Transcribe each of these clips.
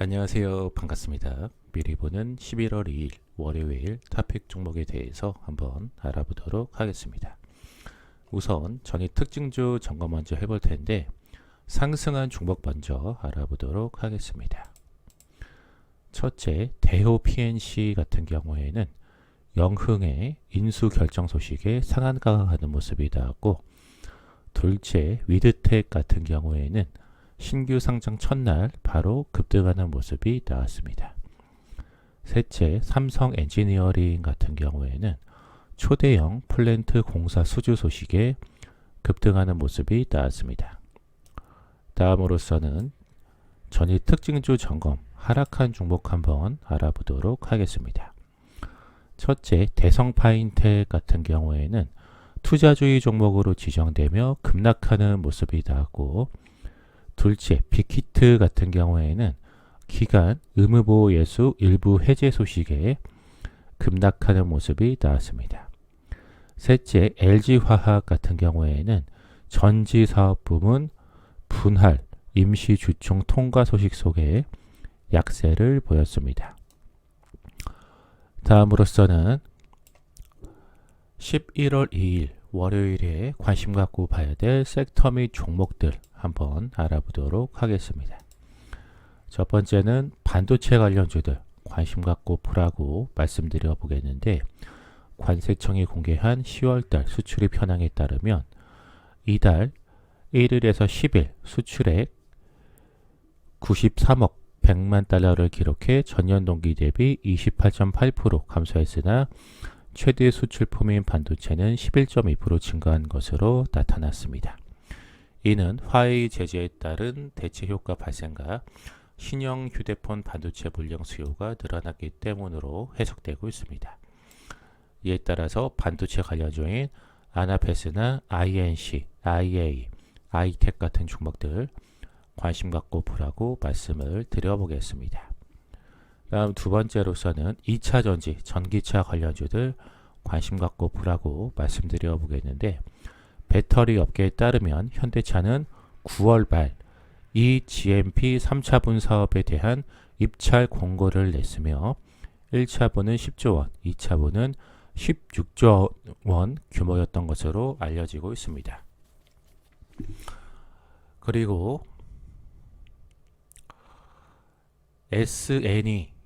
안녕하세요. 반갑습니다. 미리 보는 11월 2일 월요일 토픽 종목에 대해서 한번 알아보도록 하겠습니다. 우선 전일 특징주 점검 먼저 해볼 텐데 상승한 종목 먼저 알아보도록 하겠습니다. 첫째, 대호 PNC 같은 경우에는 영흥의 인수 결정 소식에 상한가가 가는 모습이 나왔고 둘째, 위드텍 같은 경우에는 신규 상장 첫날 바로 급등하는 모습이 나왔습니다. 셋째, 삼성 엔지니어링 같은 경우에는 초대형 플랜트 공사 수주 소식에 급등하는 모습이 나왔습니다. 다음으로서는 전일 특징주 점검 하락한 종목 한번 알아보도록 하겠습니다. 첫째, 대성 파인텍 같은 경우에는 투자주의 종목으로 지정되며 급락하는 모습이 나왔고 둘째, 빅히트 같은 경우에는 기간 의무보호 예수 일부 해제 소식에 급락하는 모습이 나왔습니다. 셋째, LG화학 같은 경우에는 전지 사업 부문 분할 임시 주총 통과 소식 속에 약세를 보였습니다. 다음으로서는 11월 2일 월요일에 관심 갖고 봐야 될 섹터 및 종목들 한번 알아보도록 하겠습니다. 첫 번째는 반도체 관련주들 관심 갖고 보라고 말씀드려 보겠는데 관세청이 공개한 10월달 수출입 현황에 따르면 이달 1일에서 10일 수출액 93억 100만 달러를 기록해 전년 동기 대비 28.8% 감소했으나 최대 수출 품인 반도체는 11.2% 증가한 것으로 나타났습니다. 이는 화웨이 제재에 따른 대체 효과 발생과 신형 휴대폰 반도체 물량 수요가 늘어났기 때문으로 해석되고 있습니다. 이에 따라서 반도체 관련주인 아나페스나 INC, IA, 아이텍 같은 종목들 관심 갖고 보라고 말씀을 드려보겠습니다. 다음 두 번째로서는 2차 전지, 전기차 관련주들 관심 갖고 보라고 말씀드려 보겠는데 배터리 업계에 따르면 현대차는 9월 말이 GMP 3차분 사업에 대한 입찰 공고를 냈으며 1차분은 10조 원, 2차분은 16조 원 규모였던 것으로 알려지고 있습니다. 그리고 SNE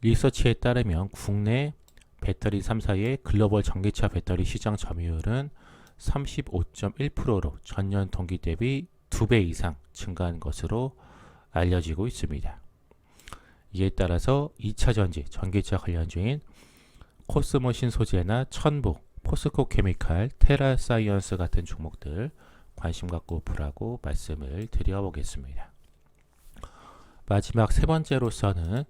리서치에 따르면 국내 배터리 3사의 글로벌 전기차 배터리 시장 점유율은 35.1%로 전년 동기 대비 2배 이상 증가한 것으로 알려지고 있습니다. 이에 따라서 2차 전지, 전기차 관련주인 코스모신 소재나 천부, 포스코 케미칼, 테라사이언스 같은 종목들 관심 갖고 보라고 말씀을 드려보겠습니다. 마지막 세 번째로서는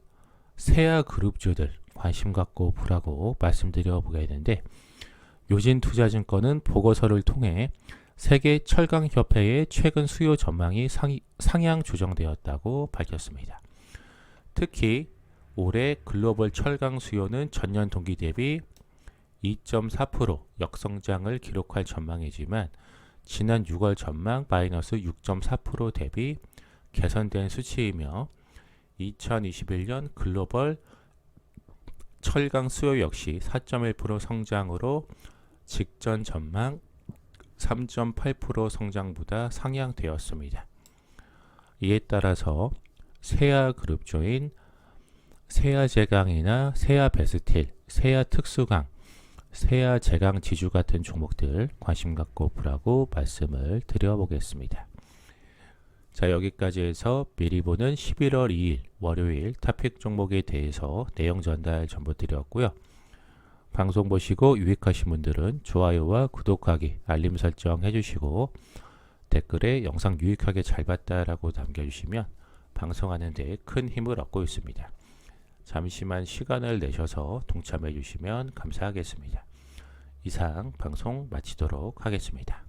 세아 그룹주들 관심 갖고 보라고 말씀드려 보겠는데 요진투자증권은 보고서를 통해 세계 철강협회의 최근 수요 전망이 상, 상향 조정되었다고 밝혔습니다. 특히 올해 글로벌 철강 수요는 전년 동기 대비 2.4% 역성장을 기록할 전망이지만 지난 6월 전망 마이너스 6.4% 대비 개선된 수치이며 2021년 글로벌 철강 수요 역시 4.1% 성장으로 직전 전망 3.8% 성장보다 상향되었습니다. 이에 따라서 세아 그룹주인 세아 제강이나 세아 베스틸, 세아 특수강, 세아 제강 지주 같은 종목들 관심 갖고 보라고 말씀을 드려보겠습니다. 자 여기까지 해서 미리 보는 11월 2일 월요일 타픽 종목에 대해서 내용 전달 전부 드렸고요. 방송 보시고 유익하신 분들은 좋아요와 구독하기, 알림 설정 해주시고 댓글에 영상 유익하게 잘 봤다라고 남겨주시면 방송하는 데 큰 힘을 얻고 있습니다. 잠시만 시간을 내셔서 동참해 주시면 감사하겠습니다. 이상 방송 마치도록 하겠습니다.